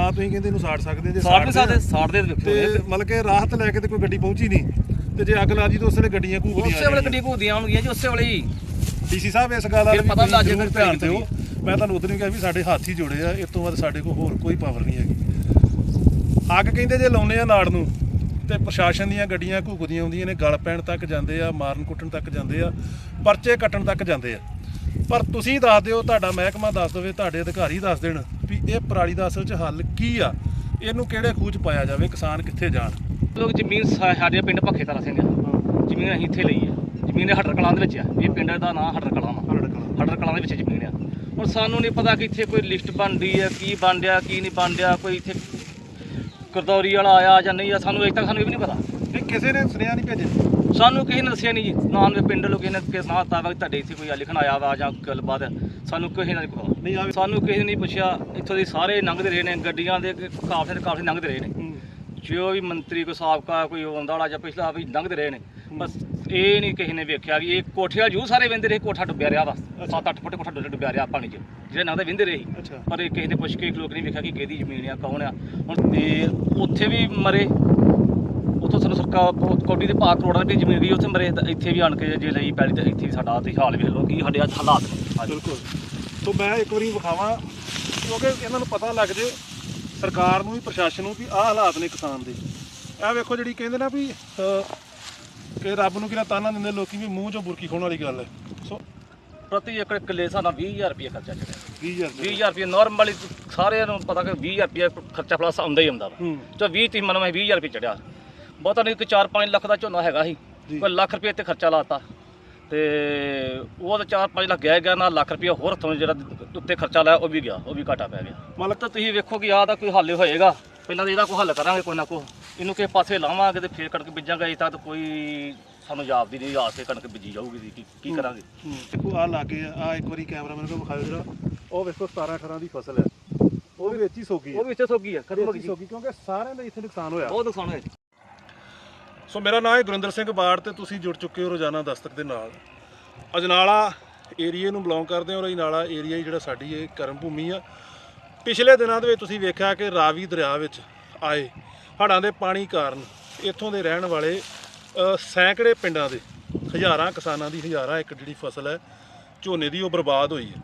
ਨਾ ਤੁਸੀਂ ਕਹਿੰਦੇ ਇਹਨੂੰ ਸਾੜ ਸਕਦੇ ਜੇ ਸਾੜ ਨਹੀਂ ਸਾੜਦੇ ਸਕਦੇ ਸਾੜ ਦੇ ਵੇਖੋ ਤੇ। ਮਤਲਬ ਕਿ ਰਾਹਤ ਲੈ ਕੇ ਤੇ ਕੋਈ ਗੱਡੀ ਪਹੁੰਚੀ ਨਹੀਂ। ਤੇ ਜੇ ਅੱਗ ਲਾ ਜੀ ਤਾਂ ਉਸ ਵੇਲੇ ਗੱਡੀਆਂ ਘੂਕਦੀਆਂ ਉਸੇ ਵੇਲੇ ਗੱਡੀ ਘੋਦੀਆਂ ਆਉਣਗੀਆਂ ਜੀ ਉਸੇ ਵੇਲੇ ਹੀ। ਡੀਸੀ ਸਾਹਿਬ ਇਸ ਗੱਲ ਦਾ ਫਿਰ ਵੀ ਪਤਾ ਲੱਗ ਜਾਏਗਾ ਧਿਆਨ ਦਿਓ। ਮੈਂ ਤੁਹਾਨੂੰ ਉਦੋਂ ਹੀ ਕਿਹਾ ਵੀ ਸਾਡੇ ਹੱਥ ਹੀ ਜੋੜੇ ਆ ਇਸ ਤੋਂ ਬਾਅਦ ਸਾਡੇ ਕੋਲ ਹੋਰ ਕੋਈ ਪਾਵਰ ਨਹੀਂ ਹੈਗੀ। ਅੱਗ ਕਹਿੰਦੇ ਜੇ ਲਾਉਨੇ ਆ ਨਾੜ ਨੂੰ ਤੇ ਪ੍ਰਸ਼ਾਸਨ ਦੀਆਂ ਗੱਡੀਆਂ ਘੁੱਗਦੀਆਂ ਆਉਂਦੀਆਂ ਨੇ ਗਲ ਪੈਣ ਤੱਕ ਜਾਂਦੇ ਆ ਮਾਰਨ ਕੁੱਟਣ ਤੱਕ ਜਾਂਦੇ ਆ ਪਰਚੇ ਕੱਟਣ ਤੱਕ ਜਾਂਦੇ ਆ। ਪਰ ਤੁਸੀਂ ਦੱਸ ਦਿਓ ਤੁਹਾਡਾ ਮਹਿਕਮਾ ਦੱਸ ਦੇਵੇ ਤੁਹਾਡੇ ਅਧਿਕਾਰੀ ਦੱਸ ਦੇਣ ਵੀ ਇਹ ਪਰਾਲੀ ਦਾ ਅਸਲ 'ਚ ਹੱਲ ਕੀ ਆ। ਇਹਨੂੰ ਕਿਹੜੇ ਖੂਚ ਪਾਇਆ ਜਾਵੇ ਕਿਸਾਨ ਕਿੱਥੇ ਜਾਣ? ਲੋਕ ਜ਼ਮੀਨ ਸਾ- ਸਾਡੇ ਪਿੰਡ ਭੱਖੇ ਤਾਰਾ ਸਿੰਘ ਆ। ਜ਼ਮੀਨ ਅਸੀਂ ਇੱਥੇ ਲਈ ਆ। ਜ਼ਮੀਨ ਹੱਡਰ ਕਲਾਂ ਦੇ ਵਿੱਚ ਆ। ਇਹ ਪਿੰਡ ਦਾ ਨਾਂ ਹੱਡਰ ਕਲਾਂ ਵਾ। ਹੱਡਰ ਕਲਾਂ। ਦੇ ਵਿੱਚ ਜ਼ਮੀਨ ਆ। ਹੁਣ ਸਾਨੂੰ ਨਹੀਂ ਪਤਾ ਕਿ ਇੱਥੇ ਕੋਈ ਲਿਸਟ ਬਣਦੀ ਹੈ ਕੀ ਬਣ ਰਿਹਾ ਕੀ ਨਹੀਂ ਬਣ ਰਿਹਾ ਕੋਈ ਇੱਥੇ ਕਰਦੌਰੀ ਵਾਲਾ ਆਇਆ ਜਾਂ ਨਹੀਂ ਆ ਸਾਨੂੰ ਅਜੇ ਤੱਕ ਸਾਨੂੰ ਇਹ ਵੀ ਨਹੀਂ ਪਤਾ। ਕਿਸੇ ਨੇ ਸੁਨੇਹਾ ਨਹੀਂ ਭੇਜਿਆ? ਸਾਨੂੰ ਕਿਸੇ ਨੇ ਦੱਸਿਆ ਨਹੀਂ ਜੀ। ਨਾ ਦੇ ਪਿੰਡ ਲੋਕ ਨੇ ਕਿ ਨਾ ਤਾਂ ਵਾ ਤੁਹਾਡੇ ਇੱਥੇ ਕੋਈ ਲਿਖਣ ਆਇਆ ਵਾ ਜਾਂ ਗੱਲਬਾਤ। ਸਾਨੂੰ ਕਿਸੇ ਨੇ ਨਹੀਂ ਪਤਾ ਨਹੀਂ ਆ ਸਾਨੂੰ ਕਿਸੇ ਨੇ ਨਹੀਂ ਪੁੱਛਿਆ। ਇੱਥੋਂ ਦੇ ਸਾਰੇ ਲੰਘਦੇ ਰਹੇ ਨੇ ਗੱਡੀਆਂ ਦੇ ਕਾਫਲੇ ਦੇ ਕਾਫਲੇ ਲੰਘਦੇ ਰਹੇ ਨੇ। ਜੋ ਵੀ ਮੰਤਰੀ ਕੋ ਸਾਬਕਾ ਕੋਈ ਆਉਂਦਾ ਵਾਲਾ ਜਾਂ ਪਿਛਲਾ ਵੀ ਲੰਘਦੇ ਰਹੇ ਨੇ। ਬਸ ਇਹ ਨਹੀਂ ਕਿਸੇ ਨੇ ਵੇਖਿਆ ਕਿ ਇਹ ਕੋਠੇ ਵਾਲ ਜੂ ਸਾਰੇ ਵੰਦੇ ਰਹੇ ਕੋਠਾ ਡੁੱਬਿਆ ਰਿਹਾ ਵਾ। 7-8 ਫੁੱਟ ਕੋਠਾ ਡੁੱਬ- ਡੁੱਬਿਆ ਰਿਹਾ ਪਾਣੀ 'ਚ। ਜਿਹੜੇ ਲੰਘਦੇ ਵੰਦੇ ਰਹੇ ਸੀ। ਅੱਛਾ। ਪਰ ਇਹ ਕਿਸੇ ਨੇ ਪੁੱਛ ਕੇ ਲੋਕ ਨਹੀਂ ਵੇਖਿਆ ਕਿ ਕਿਹਦੀ ਜ਼ਮੀਨ ਆ ਕੌਣ ਆ। ਹੁਣ ਤੇ ਉੱਥੇ ਵੀ ਮਰੇ। ਕੌਡੀ ਦੇ ਭਾਅ ਕਰੋੜਾਂ ਰੁਪਏ ਜ਼ਮੀਨ ਗਈ ਉੱਥੇ ਮਰੇ ਤਾਂ ਇੱਥੇ ਵੀ ਆਣ ਕੇ ਜੇ ਲਈ ਪੈਲੀ ਤੇ ਇੱਥੇ ਵੀ ਸਾਡਾ ਤੇ ਹਾਲ ਵੇਖ ਲਓ ਕੀ ਸਾਡੇ ਅੱਜ ਹਾਲਾਤ ਨੇ। ਬਿਲਕੁਲ। ਤੋਂ ਮੈਂ ਇੱਕ ਵਾਰੀ ਵਿਖਾਵਾਂ ਕਿਉਂਕਿ ਇਹਨਾਂ ਨੂੰ ਪਤਾ ਲੱਗ ਜੇ ਸਰਕਾਰ ਨੂੰ ਵੀ ਪ੍ਰਸ਼ਾਸਨ ਨੂੰ ਵੀ ਆਹ ਹਾਲਾਤ ਨੇ ਕਿਸਾਨ ਦੇ। ਇਹ ਵੇਖੋ ਜਿਹੜੀ ਕਹਿੰਦੇ ਨਾ ਵੀ ਕਿ ਰੱਬ ਨੂੰ ਕਿਹੜਾ ਤਾਨਾ ਦਿੰਦੇ ਲੋਕੀ ਵੀ ਮੂੰਹ ਚੋਂ ਬੁਰਕੀ ਖਾਣ ਵਾਲੀ ਗੱਲ ਹੈ। ਸੋ ਪ੍ਰਤੀ ਏਕੜ ਕਿੱਲੇ ਸਾਡਾ 20000 ਰੁਪਏ ਖਰਚਾ ਚੜਿਆ। 20000 ਦੇ 20000 ਰੁਪਏ ਨਾਰਮਲੀ ਸਾਰਿਆਂ ਨੂੰ ਪਤਾ ਕਿ 20000 ਰੁਪਏ ਖਰਚਾ ਪਲੱਸ ਆਉਂਦਾ ਹੀ ਆਉਂਦਾ ਵਾ। ਚੋ 20 30 ਮਨ ਮੈਂ 20000 ਰੁਪਏ ਚੜਿਆ। ਬਹੁਤਾ ਨਹੀਂ ਕਿ 4-5 ਲੱਖ ਦਾ ਝੋਨਾ ਹੈਗਾ ਸੀ। ਕੋਈ ਲੱਖ ਰੁਪਏ ਤੇ ਖਰਚਾ ਲਾਤਾ। ਤੇ ਉਹ ਤਾਂ 4-5 ਲੱਖ ਗਿਆ ਗਿਆ ਨਾਲ ਲੱਖ ਰੁਪਏ ਹੋਰ ਹੱਥੋਂ ਜਿਹੜਾ ਉੱਤੇ ਖਰਚਾ ਲਾਇਆ ਉਹ ਵੀ ਗਿਆ ਉਹ ਵੀ ਘਾਟਾ ਪੈ ਗਿਆ। ਮਤਲਬ ਤਾਂ ਤੁਸੀਂ ਵੇਖੋ ਕਿ ਆਹ ਦਾ ਕੋਈ ਹੱਲ ਹੋਏਗਾ। ਪਹਿਲਾਂ ਤਾਂ ਇਹਦਾ ਕੋਈ ਹੱਲ ਕਰਾਂਗੇ ਕੋਈ ਨਾ ਕੋਈ। ਇਹਨੂੰ ਕਿਸੇ ਪਾਸੇ ਲਾਵਾਂਗੇ ਤੇ ਫੇਰ ਕਣਕ ਬੀਜਾਂਗੇ ਅਜੇ ਤੱਕ ਤਾਂ ਕੋਈ ਸਾਨੂੰ ਜਾਪਦੀ ਨਹੀਂ ਆਸ ਤੇ ਕਣਕ ਬੀਜੀ ਜਾਊਗੀ ਕੀ ਕੀ ਕਰਾਂਗੇ? ਦੇਖੋ ਆ ਲਾਗੇ ਆ ਇੱਕ ਵਾਰੀ ਕੈਮਰਾਮੈਨ ਕੋਲ ਵਿਖਾਓ ਜਰਾ। ਉਹ ਵੇਖੋ 17 18 ਦੀ ਫਸਲ ਹੈ। ਉਹ ਵੀ ਵਿੱਚ ਹੀ ਸੋਗੀ ਹੈ। ਉਹ ਵੀ ਇੱਥੇ ਸੋਗੀ ਆ ਕਦੋਂ ਵਿੱਚ ਹੋ ਗਈ ਸੋਗੀ ਕਿਉਂਕਿ ਸਾਰਿਆਂ ਦਾ ਇੱਥੇ ਨੁਕਸਾਨ ਹੋਇਆ। ਬਹੁਤ ਨੁਕਸਾਨ ਹੋਇਆ ਸੋ ਮੇਰਾ ਨਾਮ ਹੈ ਗੁਰਿੰਦਰ ਸਿੰਘ ਬਾੜ ਤੇ ਤੁਸੀਂ ਜੁੜ ਚੁੱਕੇ ਹੋ ਰੋਜ਼ਾਨਾ ਦਸਤਕ ਦੇ ਨਾਲ। ਅਜਨਾਲਾ ਏਰੀਏ ਨੂੰ ਬਿਲੋਂਗ ਕਰਦੇ ਹੋ, ਅਜਨਾਲਾ ਏਰੀਆ ਹੀ ਜਿਹੜਾ ਸਾਡੀ ਇਹ ਕਰਮ ਭੂਮੀ ਆ। ਪਿਛਲੇ ਦਿਨਾਂ ਦੇ ਵਿੱਚ ਤੁਸੀਂ ਵੇਖਿਆ ਕਿ ਰਾਵੀ ਦਰਿਆ ਵਿੱਚ ਆਏ, ਹੜ੍ਹਾਂ ਦੇ ਪਾਣੀ ਕਾਰਨ ਇੱਥੋਂ ਦੇ ਰਹਿਣ ਵਾਲੇ ਸੈਂਕੜੇ ਪਿੰਡਾਂ ਦੇ, ਹਜ਼ਾਰਾਂ ਕਿਸਾਨਾਂ ਦੀ, ਹਜ਼ਾਰਾਂ ਏਕੜ ਜਿਹੜੀ ਫਸਲ ਹੈ, ਝੋਨੇ ਦੀ ਉਹ ਬਰਬਾਦ ਹੋਈ ਹੈ।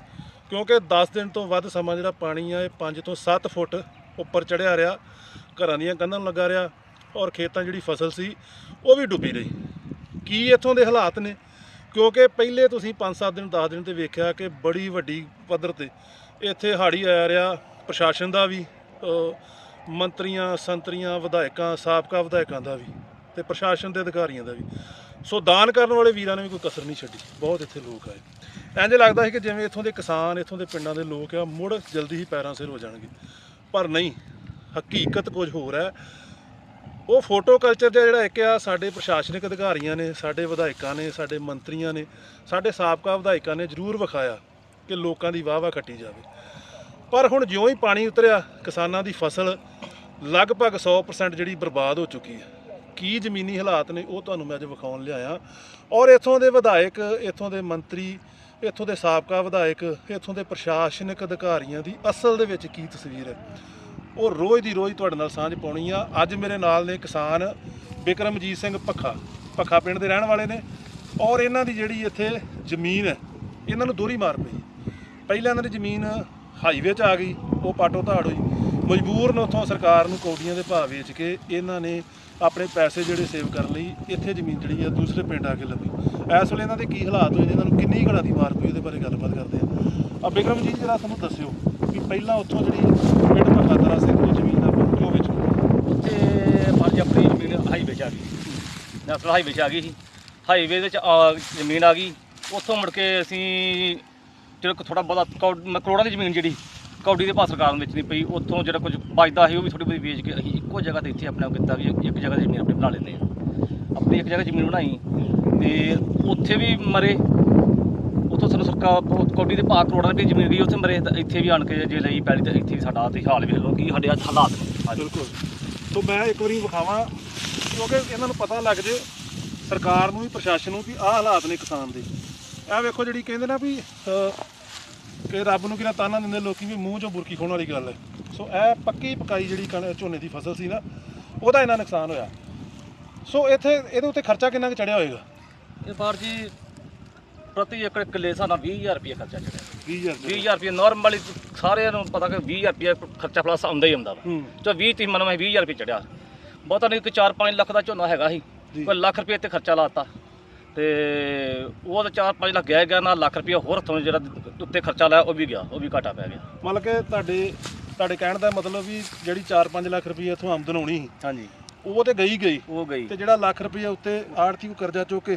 ਕਿਉਂਕਿ 10 ਦਿਨ ਤੋਂ ਵੱਧ ਸਮਾਂ ਜਿਹੜਾ ਪਾਣੀ ਆ, ਇਹ 5 ਤੋਂ 7 ਫੁੱਟ ਉੱਪਰ ਚੜਿਆ ਰਿਹਾ, ਘਰਾਂ ਦੀਆਂ ਕੰਧਾਂ ਲੱਗਾ ਰਿਹਾ ਔਰ ਖੇਤਾਂ ਜਿਹੜੀ ਫਸਲ ਸੀ, ਉਹ ਵੀ ਡੁੱਬੀ ਰਹੀ। ਕੀ ਇੱਥੋਂ ਦੇ ਹਾਲਾਤ ਨੇ? ਕਿਉਂਕਿ ਪਹਿਲੇ ਤੁਸੀਂ 5-7 ਦਿਨ 10 ਦਿਨ ਤੇ ਵੇਖਿਆ ਕਿ ਬੜੀ ਵੱਡੀ ਪੱਧਰ ਤੇ ਇੱਥੇ ਹਾੜੀ ਆਇਆ ਰਿਹਾ। ਪ੍ਰਸ਼ਾਸਨ ਦਾ ਵੀ ਮੰਤਰੀਆਂ, ਸੰਤਰੀਆਂ, ਵਿਧਾਇਕਾਂ, ਸਾਬਕਾ ਵਿਧਾਇਕਾਂ ਦਾ ਵੀ ਤੇ ਪ੍ਰਸ਼ਾਸਨ ਦੇ ਅਧਿਕਾਰੀਆਂ ਦਾ ਵੀ। ਸੋ ਦਾਨ ਕਰਨ ਵਾਲੇ ਵੀਰਾਂ ਨੇ ਵੀ ਕੋਈ ਕਸਰ ਨਹੀਂ ਛੱਡੀ। ਬਹੁਤ ਇੱਥੇ ਲੋਕ ਆਏ। ਇੰਜ ਲੱਗਦਾ ਸੀ ਕਿ ਜਿਵੇਂ ਇੱਥੋਂ ਦੇ ਕਿਸਾਨ, ਇੱਥੋਂ ਦੇ ਪਿੰਡਾਂ ਦੇ ਲੋਕ ਆ, ਮੁੜ ਜਲਦੀ ਹੀ ਪੈਰਾਂ ਸਿਰ ਹੋ ਜਾਣਗੇ। ਪਰ ਨਹੀਂ, ਹਕੀਕਤ ਕੁਝ ਹੋਰ ਹੈ। ਉਹ ਫੋਟੋ ਕਲਚਰ ਦਾ ਜਿਹੜਾ ਇੱਕ ਆ, ਸਾਡੇ ਪ੍ਰਸ਼ਾਸਨਿਕ ਅਧਿਕਾਰੀਆਂ ਨੇ, ਸਾਡੇ ਵਿਧਾਇਕਾਂ ਨੇ, ਸਾਡੇ ਮੰਤਰੀਆਂ ਨੇ, ਸਾਡੇ ਸਾਬਕਾ ਵਿਧਾਇਕਾਂ ਨੇ ਜ਼ਰੂਰ ਵਿਖਾਇਆ ਕਿ ਲੋਕਾਂ ਦੀ ਵਾਹ ਵਾਹ ਕੱਟੀ ਜਾਵੇ। ਪਰ ਹੁਣ ਜਿਉਂ ਹੀ ਪਾਣੀ ਉਤਰਿਆ ਕਿਸਾਨਾਂ ਦੀ ਫਸਲ, ਲਗਭਗ 100% ਜਿਹੜੀ ਬਰਬਾਦ ਹੋ ਚੁੱਕੀ ਹੈ। ਕੀ ਜ਼ਮੀਨੀ ਹਾਲਾਤ ਨੇ, ਉਹ ਤੁਹਾਨੂੰ ਮੈਂ ਅੱਜ ਵਿਖਾਉਣ ਲਿਆਇਆ। ਔਰ ਇੱਥੋਂ ਦੇ ਵਿਧਾਇਕ, ਇੱਥੋਂ ਦੇ ਮੰਤਰੀ, ਇੱਥੋਂ ਦੇ ਸਾਬਕਾ ਵਿਧਾਇਕ, ਇੱਥੋਂ ਦੇ ਪ੍ਰਸ਼ਾਸਨਿਕ ਅਧਿਕਾਰੀਆਂ ਦੀ ਅਸਲ ਦੇ ਵਿੱਚ ਕੀ ਤਸਵੀਰ ਹੈ? ਉਹ ਰੋਜ਼ ਦੀ ਰੋਜ਼ ਤੁਹਾਡੇ ਨਾਲ ਸਾਂਝ ਪਾਉਣੀ ਆ। ਅੱਜ ਮੇਰੇ ਨਾਲ ਨੇ ਕਿਸਾਨ ਬਿਕਰਮਜੀਤ ਸਿੰਘ ਪੱਖਾ ਪੱਖਾ ਪਿੰਡ ਦੇ ਰਹਿਣ ਵਾਲੇ ਨੇ। ਔਰ ਇਹਨਾਂ ਦੀ ਜਿਹੜੀ ਇੱਥੇ ਜ਼ਮੀਨ ਹੈ, ਇਹਨਾਂ ਨੂੰ ਦੋਹਰੀ ਮਾਰ ਪਈ। ਪਹਿਲਾਂ ਇਹਨਾਂ ਦੀ ਜ਼ਮੀਨ ਹਾਈਵੇ 'ਚ ਆ ਗਈ, ਉਹ ਪਾਟੋ ਧਾੜ ਹੋਈ। ਮਜਬੂਰ ਨੇ ਉੱਥੋਂ ਸਰਕਾਰ ਨੂੰ ਕੌਡੀਆਂ ਦੇ ਭਾਅ ਵੇਚ ਕੇ ਇਹਨਾਂ ਨੇ ਆਪਣੇ ਪੈਸੇ ਜਿਹੜੇ ਸੇਵ ਕਰਨ ਲਈ ਇੱਥੇ ਜ਼ਮੀਨ ਜਿਹੜੀ ਆ ਦੂਸਰੇ ਪਿੰਡ ਆ ਕੇ ਲੱਭੀ। ਇਸ ਵੇਲੇ ਇਹਨਾਂ ਦੇ ਕੀ ਹਾਲਾਤ ਹੋਏ ਨੇ, ਇਹਨਾਂ ਨੂੰ ਕਿੰਨੀ ਘੜਾ ਦੀ ਮਾਰ ਪਈ, ਉਹਦੇ ਬਾਰੇ ਗੱਲਬਾਤ ਕਰਦੇ ਆ। ਆ ਬਿਕਰਮਜੀਤ ਜਰਾ ਸਾਨੂੰ ਦੱਸਿਓ ਵੀ ਪਹਿਲਾਂ ਉੱਥੋਂ ਜਿਹੜੀ ਪਿੰਡ ਮਖਾਤਰਾ ਸਿੰਘ ਦੀ ਜ਼ਮੀਨ ਆ ਕਿਉਂ ਵਿੱਚ ਉੱਥੇ ਮਰਜ਼ੀ ਆਪਣੀ ਜ਼ਮੀਨ ਹਾਈਵੇ 'ਚ ਆ ਗਈ। ਨੈਸ਼ਨਲ ਹਾਈਵੇ 'ਚ ਆ ਗਈ ਸੀ। ਹਾਈਵੇ ਵਿੱਚ ਆ ਜ਼ਮੀਨ ਆ ਗਈ। ਉੱਥੋਂ ਮੁੜ ਕੇ ਅਸੀਂ ਜਿਹੜਾ ਥੋੜਾ ਬਹੁਤਾ ਕੌੜ- ਮ- ਕਰੋੜਾਂ ਦੀ ਜ਼ਮੀਨ ਜਿਹੜੀ ਕੌਡੀ ਦੇ ਪਾਸ ਸਰਕਾਰ ਨੂੰ ਵੇਚਣੀ ਪਈ। ਉੱਥੋਂ ਜਿਹੜਾ ਕੁਝ ਬਚਦਾ ਸੀ, ਉਹ ਵੀ ਥੋੜੀ ਬਹੁਤੀ ਵੇਚ ਕੇ ਅਸੀਂ ਇੱਕੋ ਜਗ੍ਹਾ ਤੇ ਇੱਥੇ ਆਪਣੇ ਆਪ ਕੀਤਾ ਵੀ ਇੱਕ ਜਗ੍ਹਾ 'ਤੇ ਜ਼ਮੀਨ ਆਪਣੀ ਬਣਾ ਲੈਂਦੇ ਆ ਆਪਣੀ ਇੱਕ ਜਗ੍ਹਾ ਜ਼ਮੀਨ ਬਣਾਈ। ਤੇ ਉੱਥੇ ਵੀ ਮਰੇ। ਉੱਥੋਂ ਸਾਨੂੰ ਸਰਕਾਰ ਬਹੁਤ ਕੌਡੀ ਦੇ ਭਾਅ ਕਰੋੜਾਂ ਰੁਪਏ ਜ਼ਮੀਨ ਗਈ ਉੱਥੇ ਮਰੇ ਤਾਂ ਇੱਥੇ ਵੀ ਆਣ ਕੇ ਜੇ ਲਈ ਪੈਲੀ ਤੇ ਇੱਥੇ ਵੀ ਸਾਡਾ ਤੇ ਹਾਲ ਵੇਖ ਲਓ ਕੀ ਸਾਡੇ ਅੱਜ ਹਾਲਾਤ ਨੇ। ਬਿਲਕੁਲ। ਤੋਂ ਮੈਂ ਇੱਕ ਵਾਰੀ ਵਿਖਾਵਾਂ ਕਿਉਂਕਿ ਇਹਨਾਂ ਨੂੰ ਪਤਾ ਲੱਗ ਜੇ ਸਰਕਾਰ ਨੂੰ ਵੀ ਪ੍ਰਸ਼ਾਸਨ ਨੂੰ ਵੀ ਆਹ ਹਾਲਾਤ ਨੇ ਕਿਸਾਨ ਦੇ। ਇਹ ਵੇਖੋ ਜਿਹੜੀ ਕਹਿੰਦੇ ਨਾ ਵੀ ਕਿ ਰੱਬ ਨੂੰ ਕਿਹੜਾ ਤਾਨਾ ਦਿੰਦੇ ਲੋਕੀ ਵੀ ਮੂੰਹ ਚੋਂ ਬੁਰਕੀ ਖਾਣ ਵਾਲੀ ਗੱਲ ਹੈ। ਸੋ ਇਹ ਪੱਕੀ ਪਕਾਈ ਜਿਹੜੀ ਝੋਨੇ ਦੀ ਫਸਲ ਸੀ ਨਾ ਉਹਦਾ ਇੰਨਾ ਨੁਕਸਾਨ ਹੋਇਆ। ਸੋ ਇੱਥੇ ਇਹਦੇ ਉੱਤੇ ਖਰਚਾ ਕਿੰਨਾ ਕੁ ਚੜਿਆ ਹੋਏਗਾ? ਇਹ ਬਾਰ ਜੀ ਪ੍ਰਤੀ ਏਕੜ ਕਿੱਲੇ ਸਾਡਾ 20000 ਰੁਪਏ ਖਰਚਾ ਚੜਿਆ। 20000 20000 ਰੁਪਏ ਨਾਰਮਲੀ ਸਾਰਿਆਂ ਨੂੰ ਪਤਾ ਕਿ 20000 ਰੁਪਏ ਖਰਚਾ ਪਲੱਸ ਆਉਂਦਾ ਹੀ ਆਉਂਦਾ ਵਾ। ਚੋ 20 30 ਮਨ ਮੈਂ 20000 ਰੁਪਏ ਚੜਿਆ। ਬਹੁਤਾ ਨਹੀਂ ਕਿ 4-5 ਲੱਖ ਦਾ ਝੋਨਾ ਹੈਗਾ ਸੀ। ਕੋਈ ਲੱਖ ਰੁਪਏ ਤੇ ਖਰਚਾ ਲਾਤਾ ਤੇ ਉਹ ਤਾਂ 4-5 ਲੱਖ ਗਿਆ ਗਿਆ ਨਾਲ ਲੱਖ ਰੁਪਏ ਹੋਰ ਹੱਥੋਂ ਜਿਹੜਾ ਉੱਤੇ ਖਰਚਾ ਲਾਇਆ ਉਹ ਵੀ ਗਿਆ ਉਹ ਵੀ ਘਾਟਾ ਪੈ ਗਿਆ। ਮਤਲਬ ਕਿ ਤੁਹਾਡੇ ਤੁਹਾਡੇ ਕਹਿਣ ਦਾ ਮਤਲਬ ਵੀ ਜਿਹੜੀ 4-5 ਲੱਖ ਰੁਪਏ ਇੱਥੋਂ ਆਮਦਨ ਹੋਣੀ ਸੀ ਹਾਂਜੀ। ਉਹ ਤੇ ਗਈ ਗਈ। ਉਹ ਗਈ। ਤੇ ਜਿਹੜਾ ਲੱਖ ਰੁਪਏ ਉੱਤੇ ਆੜਤੀ ਨੂੰ ਕਰਜ਼ਾ ਚੁੱਕ ਕੇ